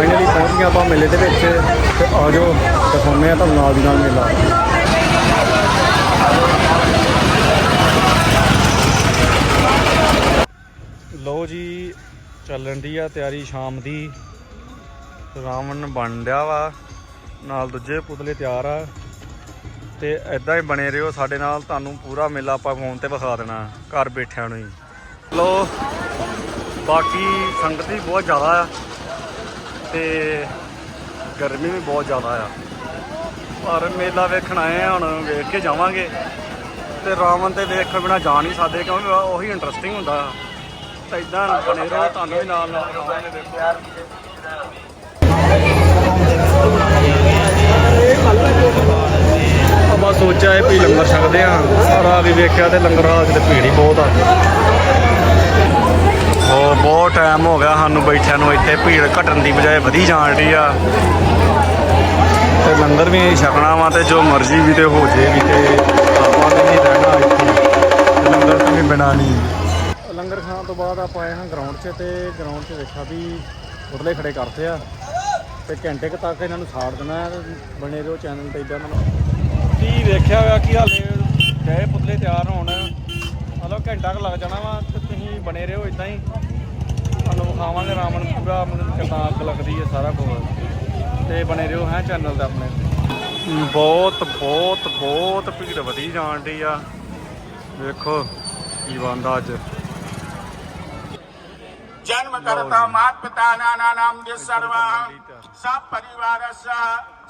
Finally ਪਹੁੰਚ ਗਏ ਆਪਾਂ ਮੇਲੇ ਦੇ ਵਿੱਚ ਤੇ ਆ ਜਾਓ ਦਿਖਾਉਂਦੇ ਆ ਤੁਹਾਨੂੰ ਨਾਲ ਦੀ ਨਾਲ ਮੇਲਾ। ਲੋ ਜੀ, ਚੱਲਣ ਦੀ ਆ ਤਿਆਰੀ ਸ਼ਾਮ ਦੀ। ਰਾਵਣ ਬਣ ਰਿਹਾ ਵਾ, ਨਾਲ ਦੂਜੇ ਪੁਤਲੇ ਤਿਆਰ ਆ। ਤੇ ਐਦਾਂ ਹੀ ਬਣੇ ਰਹੋ ਸਾਡੇ ਨਾਲ, ਤੁਹਾਨੂੰ ਪੂਰਾ ਮੇਲਾ ਆਪਾਂ ਫੋਨ ਤੇ ਵਿਖਾ ਦੇਣਾ, ਘਰ ਬੈਠਿਆਂ ਨੂੰ ਹੀ। ਲੋ ਬਾਕੀ ਸੰਗਤ ਵੀ ਬਹੁਤ ਜ਼ਿਆਦਾ ਆ। ਤੇ ਗਰਮੀ ਵੀ ਬਹੁਤ ਜ਼ਿਆਦਾ ਆ। ਪਰ ਮੇਲਾ ਵੇਖਣ ਆਏ ਆ, ਹੁਣ ਵੇਖ ਕੇ ਜਾਵਾਂਗੇ। ਤੇ ਰਾਵਣ ਤੇ ਵੇਖ ਬਿਨਾ ਜਾ ਨਹੀਂ ਸਕਦੇ, ਕਿਉਂਕਿ ਉਹੀ ਇੰਟਰਸਟਿੰਗ ਹੁੰਦਾ। ਤਾਂ ਇਦਾਂ ਬਣੇ ਰਹੋ, ਤੁਹਾਨੂੰ ਵੀ ਨਾਲ ਨਾਲ ਦਿਖਾਵਾਂਗੇ, ਦੇਖੋ। ਆਪਾਂ ਸੋਚਿਆ ਹੈ ਵੀ ਲੰਗਰ ਛਕਦੇ ਆ। ਪਰ ਵੀ ਵੇਖਿਆ ਤੇ ਲੰਗਰ ਹਾਲ ਤੇ ਭੀੜ ਹੀ ਬਹੁਤ ਆ। ਬਹੁਤ ਟਾਈਮ ਹੋ ਗਿਆ ਸਾਨੂੰ ਬੈਠਿਆਂ ਨੂੰ ਇੱਥੇ, ਭੀੜ ਘਟਣ ਦੀ ਬਜਾਏ ਵਧੀ ਜਾਣ ਰਹੀ ਆ। ਤੇ ਲੰਗਰ ਵੀ ਛਕਣਾ ਵਾ ਤੇ ਜੋ ਮਰਜ਼ੀ ਵੀ ਤੇ ਹੋ ਜੇ ਵੀ ਤੇ ਆਪਾਂ ਵੀ ਨਹੀਂ ਰਹਿਣਾ ਇੱਥੇ। ਲੰਗਰ ਤੋਂ ਵੀ ਬਿਨਾ ਨਹੀਂ। ਲੰਗਰ ਖਾਣ ਤੋਂ ਬਾਅਦ ਆਪਾਂ ਆਏ ਹਾਂ ਗਰਾਊਂਡ 'ਚ ਤੇ ਗਰਾਊਂਡ 'ਚ ਵੇਖਿਆ ਵੀ ਉਰਲੇ ਖੜੇ ਕਰਤੇ ਆ। ਤੇ ਘੰਟੇ ਕੁ ਤੱਕ ਇਹਨਾਂ ਨੂੰ ਸਾੜ ਦੇਣਾ ਹੈ ਤੇ ਬਣੇ ਰਹੋ ਚੈਨਲ ਤੇ ਇਦਾਂ ਮੈਨੂੰ ਕੀ ਵੇਖਿਆ ਹੋਇਆ ਕਿ ਹਾਲੇ ਗਏ ਪੁਤਲੇ ਤਿਆਰ ਹੋਣ। ਮਤਲਬ ਘੰਟਾ ਕੁ ਲੱਗ ਜਾਣਾ ਵਾ ਤੇ ਤੁਸੀਂ ਬਣੇ ਰਹੋ ਇਦਾਂ ਹੀ। ਤੁਹਾਨੂੰ ਵਿਖਾਵਾਂਗੇ ਰਾਵਣ ਪੂਰਾ ਮਤਲਬ ਕਿੰਨਾ ਅੱਗ ਲੱਗਦੀ ਹੈ ਸਾਰਾ ਕੁਝ ਤੇ ਬਣੇ ਰਹੋ ਹੈ ਚੈਨਲ ਤੇ ਆਪਣੇ ਬਹੁਤ ਬਹੁਤ ਬਹੁਤ ਭੀੜ ਵਧੀ ਜਾਣ ਡਈ ਆ ਵੇਖੋ ਕੀ ਬੰਦਾ ਅੱਜ जन्म करता मात पिता नाना नाम जे सर्व सा परिवार सा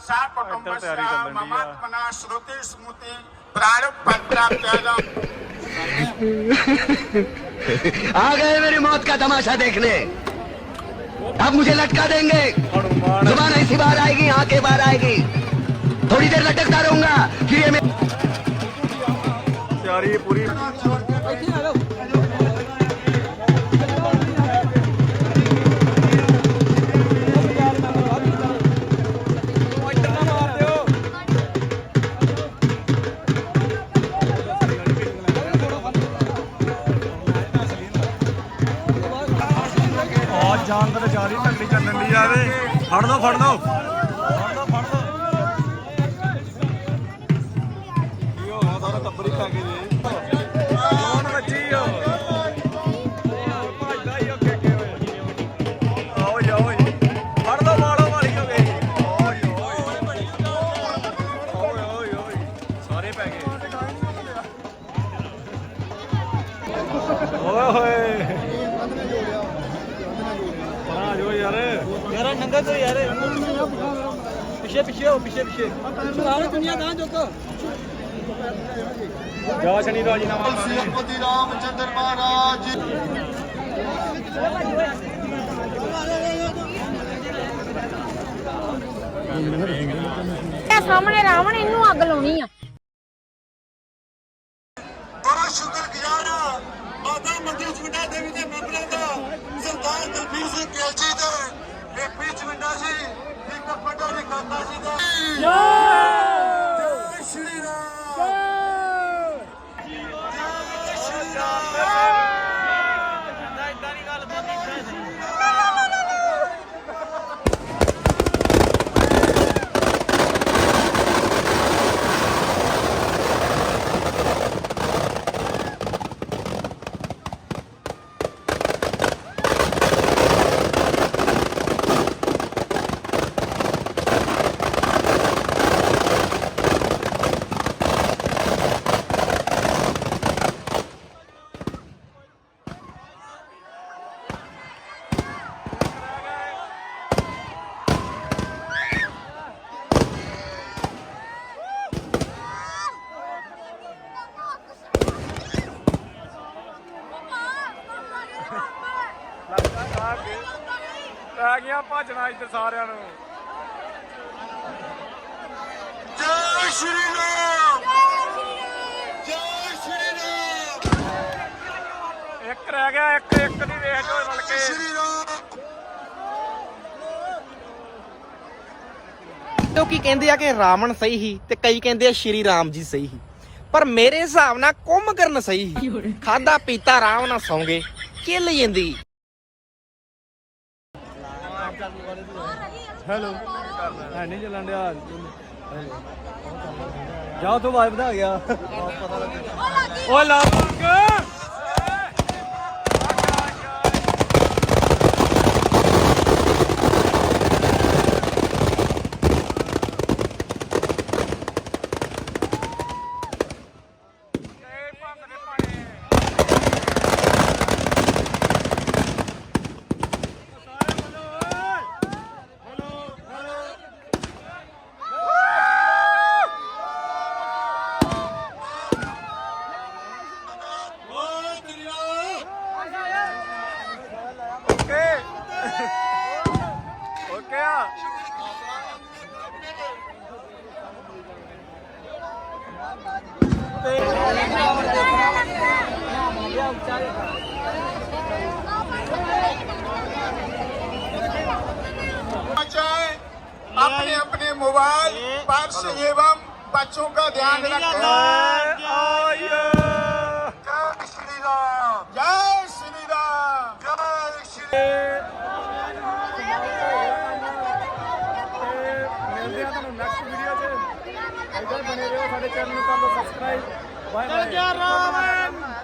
सा कुटुंब ਇੱਧਰ ਤਿਆਰੀ ਚੱਲਣ ਡਈ ਆ। ममात्मना श्रुति स्मृति प्रारूप त्यागम आ गए मेरी मौत का तमाशा देखने। अब मुझे लटका देंगे। ज़ुबान ऐसी बार आएगी आके बार आएगी। थोड़ी देर लटकता रहूँगा फिर ये पूरी। ਤਿਆਰੀ ਪੂਰੀ ਆ ਜਾਨ ਚੱਲਣ ਦੀ ਆਵੇ ਫੜ ਲਓ ਫੜ ਲਓ। ਯਾਰ ਨੰਗਾ ਕਰੋ ਯਾਰ। ਪਿੱਛੇ ਪਿੱਛੇ ਹੋ ਪਿੱਛੇ ਪਿੱਛੇ। ਚਲਾਓ ਦੁਨੀਆ ਦਾ ਜੁੱਤ ਜਾ ਸ਼ਨੀ ਰਾਜੀਨਾਮਾ ਸ੍ਰੀਪਤੀ ਰਾਮ ਚੰਦਰ ਮਹਾਰਾਜ। ਇਹ ਸਾਹਮਣੇ ਰਾਵਣ ਇਹਨੂੰ ਅੱਗ ਲਾਉਣੀ ਆ। ਏਪੀ ਚਵਿੰਡਾ ਸੀ ਇੱਕ ਵੱਡਾ ਜੀ ਕਾਕਾ ਜੀ! ਦਾ ਪੈ ਗਿਆ ਭੱਜਣਾ ਇੱਧਰ ਸਾਰਿਆਂ ਨੂੰ। ਜੈ ਸ਼੍ਰੀ ਰਾਮ। ਜੈ ਸ਼੍ਰੀ ਰਾਮ। ਇੱਕ ਰਹਿ ਗਿਆ ਇੱਕ ਇੱਕ ਦੀ ਵੇਖ ਜੋ ਰਲ ਕੇ। ਸ਼੍ਰੀ ਰਾਮ। ਲੋਕੀ ਕਹਿੰਦੇ ਆ ਕਿ ਰਾਵਣ ਸਹੀ ਹੀ ਤੇ ਕਈ ਕਹਿੰਦੇ ਆ ਸ਼੍ਰੀ ਰਾਮ ਜੀ ਸਹੀ ਹੀ ਪਰ ਮੇਰੇ ਹਿਸਾਬ ਨਾਲ ਕੁੰਭਕਰਨ ਸਹੀ ਹੀ ਖਾਦਾ ਪੀਤਾ ਆਰਾਮ ਨਾਲ ਸੌਂਗੇ। ਕਿੱਲ ਜਾਂਦੀ? ਹੈਲੋ ਹੈ ਨਹੀਂ ਚੱਲਣ ਡਿਆ ਜਾ ਤੋਂ ਦਾ ਆ ਗਿਆ। ਓਏ ਲਾ अपने अपने मोबाइल पर्स एवं बच्चों का ध्यान रखें ਇੱਧਰ ਬਣੇ ਰਹੋ ਸਾਡੇ ਚੈਨਲ ਨੂੰ ਕਰ ਲਓ ਸਬਸਕ੍ਰਾਈਬ ਬਾਏ ਬਾਏ